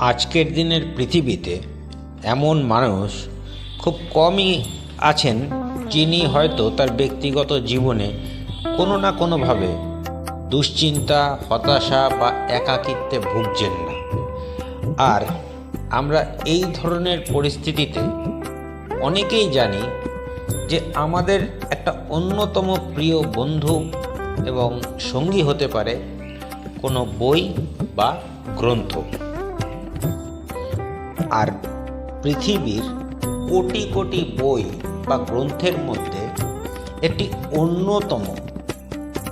আজকের দিনের পৃথিবীতে এমন মানুষ খুব কমই আছেন যিনি হয়তো তার ব্যক্তিগত জীবনে কোনো না কোনোভাবে দুশ্চিন্তা, হতাশা বা একাকিত্বে ভুগছেন না। আর আমরা এই ধরনের পরিস্থিতিতে অনেকেই জানি যে আমাদের একটা অন্যতম প্রিয় বন্ধু এবং সঙ্গী হতে পারে কোনো বই বা গ্রন্থ। আর পৃথিবীর কোটি কোটি বই বা গ্রন্থের মধ্যে একটি অন্যতম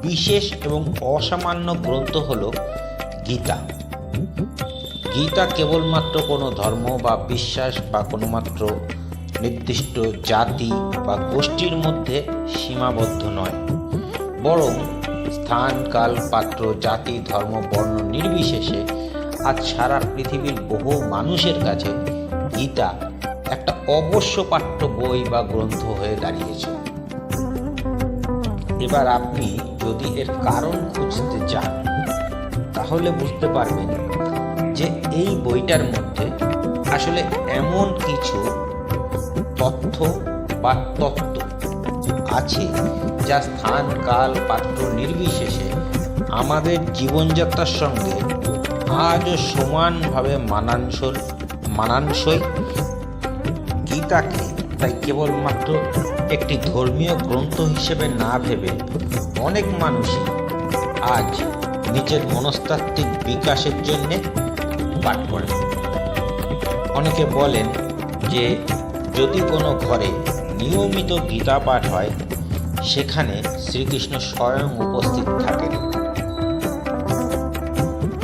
বিশেষ এবং অসামান্য গ্রন্থ হল গীতা। গীতা কেবলমাত্র কোনো ধর্ম বা বিশ্বাস বা কোনো মাত্র নির্দিষ্ট জাতি বা গোষ্ঠীর মধ্যে সীমাবদ্ধ নয়। বরং স্থান, কাল, পাত্র, জাতি, ধর্ম, বর্ণ নির্বিশেষে আজ সারা পৃথিবীর বহু মানুষের কাছে গীতা একটা অবশ্য পাঠ্য বই বা গ্রন্থ হয়ে দাঁড়িয়েছে। এবার আপনি যদি এর কারণ খুঁজতে চান, তাহলে বুঝতে পারবেন যে এই বইটার মধ্যে আসলে এমন কিছু তথ্য বা তত্ত্ব আছে যা স্থান, কাল, পাত্র নির্বিশেষে আমাদের জীবনযাত্রার সঙ্গে আজও সমানভাবে মানানসই মানানসই। গীতাকে তাই কেবলমাত্র একটি ধর্মীয় গ্রন্থ হিসেবে না ভেবে অনেক মানুষই আজ নিজের মনস্তাত্ত্বিক বিকাশের জন্যে পাঠ করেন। অনেকে বলেন যে যদি কোনো ঘরে নিয়মিত গীতা পাঠ হয়, সেখানে শ্রীকৃষ্ণ স্বয়ং উপস্থিত থাকেন।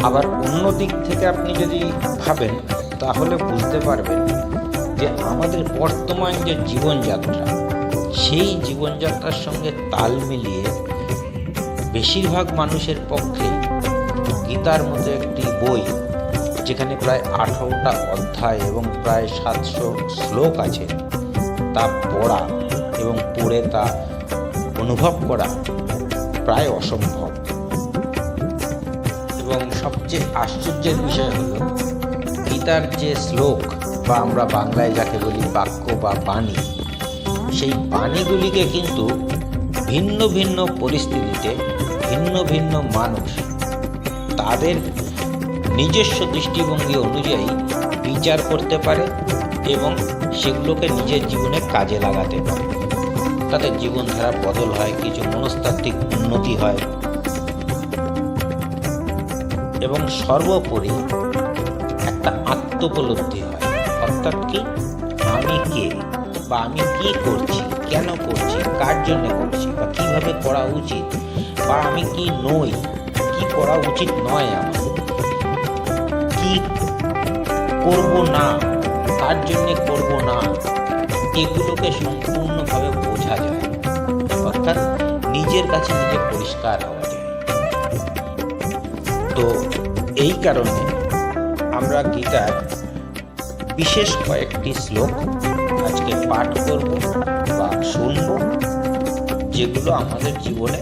আবার অন্য দিক থেকে আপনি যদি ভাবেন, তাহলে বুঝতে পারবেন যে আমাদের বর্তমান যে জীবনযাত্রা, সেই জীবনযাত্রার সঙ্গে তাল মিলিয়ে বেশিরভাগ মানুষের পক্ষে গীতার মতো একটি বই, যেখানে প্রায় আঠারোটা অধ্যায় এবং প্রায় সাতশো শ্লোক আছে, তা পড়া এবং পড়ে তা অনুভব করা প্রায় অসম্ভব। সবচেয়ে আশ্চর্যের বিষয় হল, গীতার যে শ্লোক বা আমরা বাংলায় যাকে বলি বাক্য বা বাণী, সেই বাণীগুলিকে কিন্তু ভিন্ন ভিন্ন পরিস্থিতিতে ভিন্ন ভিন্ন মানুষ তাদের নিজস্ব দৃষ্টিভঙ্গি অনুযায়ী বিচার করতে পারে এবং সেগুলোকে নিজের জীবনে কাজে লাগাতে পারে। তাদের জীবনধারা বদল হয়, কিছু মনস্তাত্ত্বিক উন্নতি হয়। এবং সর্বোপরি একটা আত্মোপলব্ধি হয়। অর্থাৎ কি? আমি কে বা আমি কি করছি? কেন করছি? কার জন্য করছি? বা কীভাবে করা উচিত? বা আমি কি নই? কি করা উচিত নয় আমার? কি করব না? কার জন্যে করব না? এগুলোকে সম্পূর্ণভাবে বোঝা যায়। অর্থাৎ নিজের কাছে নিজে পরিষ্কার হওয়া। তো এই কারণে আমরা গীতার বিশেষ কয়েকটি শ্লোক আজকে পাঠ করব বা শুনব, যেগুলো আমাদের জীবনে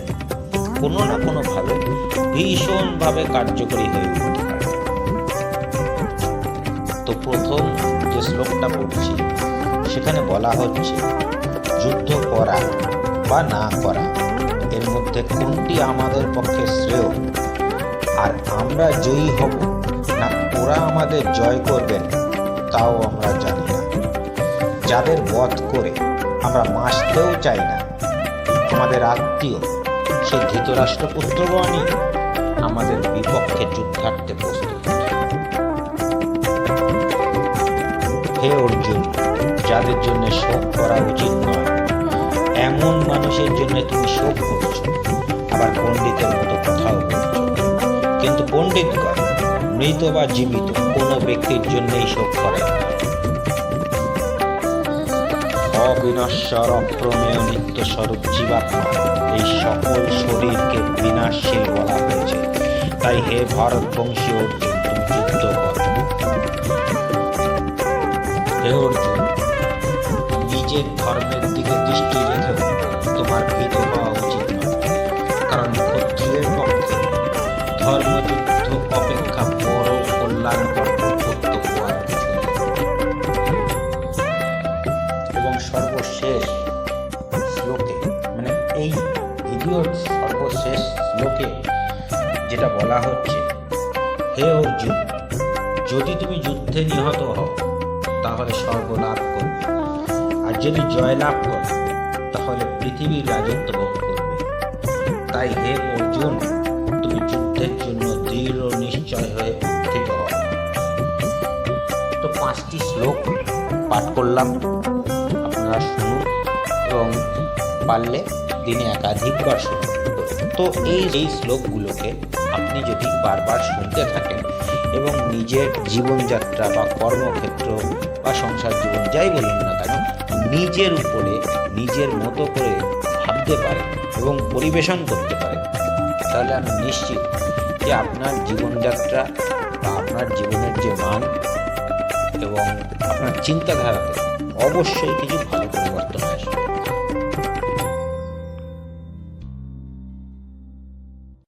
কোনো না কোনোভাবে ভীষণভাবে কার্যকরী হয়ে উঠতে পারে। তো প্রথম যে শ্লোকটা পড়ছি, সেখানে বলা হচ্ছে, যুদ্ধ করা বা না করা, এর মধ্যে কোনটি আমাদের পক্ষে শ্রেয় আর আমরা জয়ী হব, না, ওরা আমাদের জয় করবেন, তাও আমরা জানি না। যাদের বধ করে আমরা মাসতেও চাই না। আমাদের আত্মীয়, সে ধৃতরাষ্ট্র পুত্রগণই আমাদের বিপক্ষে যুদ্ধার্থে প্রস্তুত। হে অর্জুন, যাদের জন্য শোক করা উচিত নয়, এমন মানুষের জন্য তুমি শোক করছ, আবার পণ্ডিতের মতো কথাও বলছো। পণ্ডিতগণ মৃত বা জীবিত, কোনো ব্যক্তির জন্যই শোক করে অবিনশ্বর অপ্রমেয় নিত্য স্বরূপ জীবাত্মা, এই সকল শরীরকে বিনাশশীল বলা হয়েছে। তাই হে ভারত বংশী অর্জুন, তুমি যুদ্ধ হে অর্জুন, নিজের ধর্মের দিকে দৃষ্টি রেখেও তোমার ভীত ভিডিওর সর্বশেষ শ্লোকে যেটা বলা হচ্ছে, হে অর্জুন, যদি তুমি যুদ্ধে নিহত হও, তাহলে স্বর্গ লাভ করবে। আর যদি জয়লাভ করো, তাহলে পৃথিবীর রাজত্ব ভোগ করবে। তাই হে অর্জুন, তুমি যুদ্ধের জন্য দৃঢ় নিশ্চয় হয়ে উত্থিত হও। তো পাঁচটি শ্লোক পাঠ করলাম। আপনারা শুনুন। পারলে দিনে একাধিকবার শুনুন তো এই এই শ্লোকগুলোকে আপনি যদি বারবার শুনতে থাকেন এবং নিজের জীবনযাত্রা বা কর্মক্ষেত্র বা সংসার জীবন যাই বলুন না কেন, নিজের উপরে, নিজের মতো করে ভাবতে পারেন এবং পরিবেশন করতে পারেন, তাহলে আমি নিশ্চিত যে আপনার জীবনযাত্রা বা আপনার জীবনের যে মান এবং আপনার চিন্তাধারাতে অবশ্যই কিছু ভালো করে